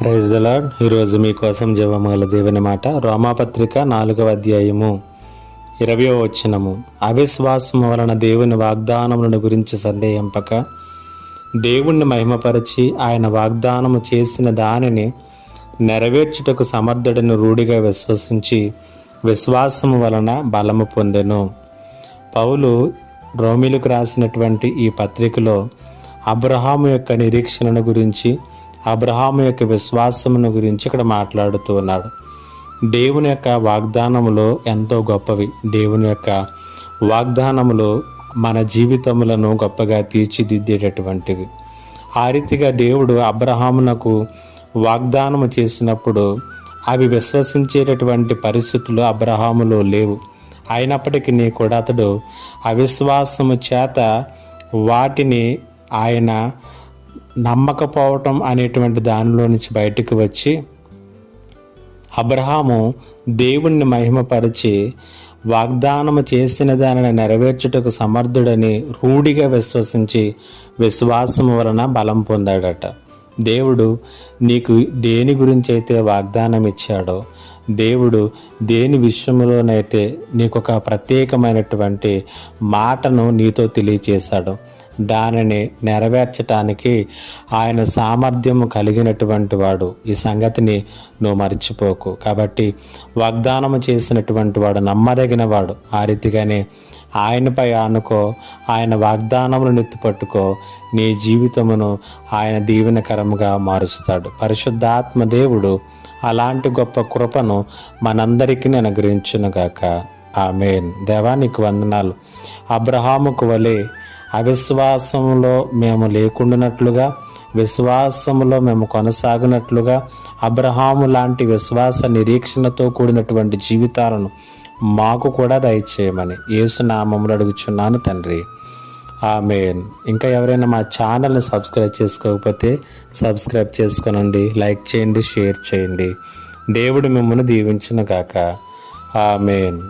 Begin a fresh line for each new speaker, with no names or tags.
Praise the Lord ఈరోజు మీకోసం జవమగల దేవుని మాట. రోమాపత్రిక నాలుగవ అధ్యాయము ఇరవయో వచ్చినము అవిశ్వాసము వలన దేవుని వాగ్దానములను గురించి సందేహింపక దేవుణ్ణి మహిమపరిచి ఆయన వాగ్దానము చేసిన దానిని నెరవేర్చుటకు సమర్థుడిని రూఢిగా విశ్వసించి విశ్వాసము వలన బలము పొందెను. పౌలు రోమిలకు రాసినటువంటి ఈ పత్రికలో అబ్రహాము యొక్క నిరీక్షణను గురించి అబ్రహాము యొక్క విశ్వాసమును గురించి ఇక్కడ మాట్లాడుతూ ఉన్నాడు. దేవుని యొక్క వాగ్దానములో ఎంతో గొప్పవి. దేవుని యొక్క వాగ్దానములు మన జీవితములను గొప్పగా తీర్చిదిద్దేటటువంటివి. ఆ రీతిగా దేవుడు అబ్రహామునకు వాగ్దానము చేసినప్పుడు అవి విశ్వసించేటటువంటి పరిస్థితులు అబ్రహాములో లేవు. అయినప్పటికీ కూడా అతడు అవిశ్వాసము చేత వాటిని ఆయన నమ్మకపోవటం అనేటువంటి దానిలో నుంచి బయటకు వచ్చి అబ్రహాము దేవుణ్ణి మహిమపరిచి వాగ్దానము చేసిన దానిని నెరవేర్చుటకు సమర్థుడని రూఢిగా విశ్వసించి విశ్వాసము వలన బలం పొందాడట. దేవుడు నీకు దేని గురించి అయితే వాగ్దానం ఇచ్చాడో దేవుడు దేని విషయంలోనైతే నీకు ఒక ప్రత్యేకమైనటువంటి మాటను నీతో తెలియచేశాడు దానిని నెరవేర్చటానికి ఆయన సామర్థ్యము కలిగినటువంటి వాడు. ఈ సంగతిని నువ్వు మర్చిపోకు. కాబట్టి వాగ్దానము చేసినటువంటి వాడు నమ్మదగిన వాడు. ఆ రీతిగానే ఆయనపై ఆనుకో ఆయన వాగ్దానములను నెత్తిపట్టుకో నీ జీవితమును ఆయన దీవెనకరముగా మారుస్తాడు. పరిశుద్ధాత్మ దేవుడు అలాంటి గొప్ప కృపను మనందరికీ అనుగ్రహించునుగాక. ఆమెన్. దేవానికి వందనాలు. అబ్రహాముకు వలె అవిశ్వాసంలో మేము లేకుండానట్లుగా విశ్వాసములో మేము కొనసాగినట్లుగా అబ్రహాము లాంటి విశ్వాస నిరీక్షణతో కూడినటువంటి జీవితాలను మాకు కూడా దయచేయమని ఏసునామములు అడుగుచున్నాను తండ్రి. ఆమెన్. ఇంకా ఎవరైనా మా ఛానల్ని సబ్స్క్రైబ్ చేసుకోకపోతే సబ్స్క్రైబ్ చేసుకోనండి లైక్ చేయండి షేర్ చేయండి. దేవుడు మిమ్మల్ని దీవించును గాక. ఆమెన్.